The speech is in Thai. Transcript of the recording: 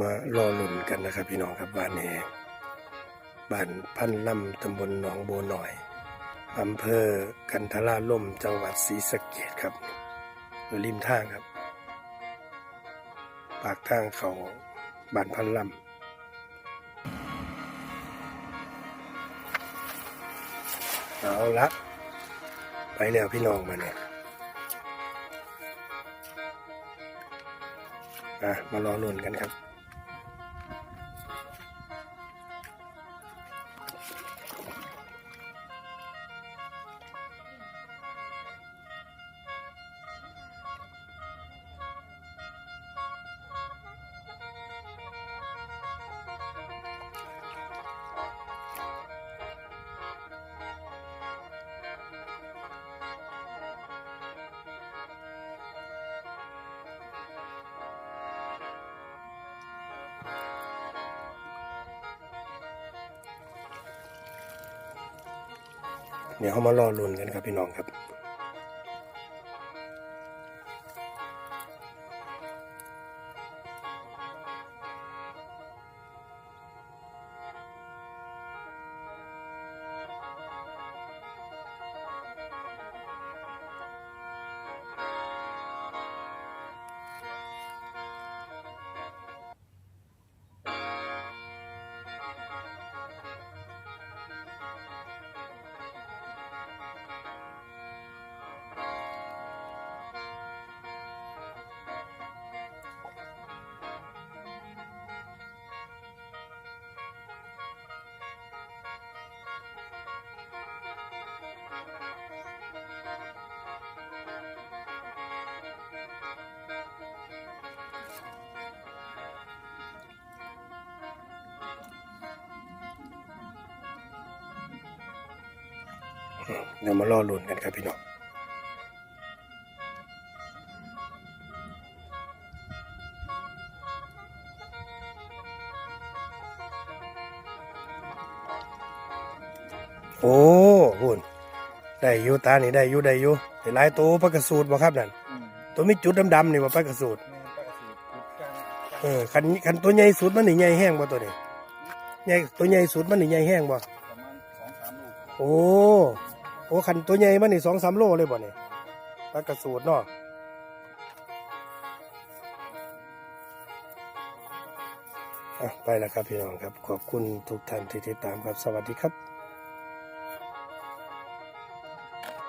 มารอหลุนกันนะครับพี่น้องครับบ้านนี้บ้านพันลำตำบลหนองโบหน่อยอำเภอกันทราล่มจังหวัดศรีสะเกษครับอยู่ริมทางครับ ปากทางเขาบ้านพันลำเอาละไปแล้วพี่น้องมาเนี่ยมารอลุ้นกันครับ เดี๋ยวเขามารอลุ้นกันครับพี่น้องครับ เดี๋ยวมารอลุ้นกันครับพี่น้องโอ้หุ่นได้อยู่ตานี่ได้อยู่ได้อยู่ได้หลายตัวปลากระสูดบ่ครับนั่นอืมตัวมีจุดดำๆนี่ว่าปลากระสูดแม่นปกติถูกกันเออคันคันตัวใหญ่สุดมันนี่ใหญ่แห้งบ่ตัวนี้ใหญ่ตัวใหญ่สุดมันนี่ใหญ่แห้งบ่ประมาณสองสามลูกโอ้โอ้ขันตัวใหญ่มันนี่สองสามโลเลยบ่เนี่ยปลากระสูดเนาะอะไปแล้วครับพี่น้องครับ ขอบคุณทุกท่านที่ติดตามครับ สวัสดีครับ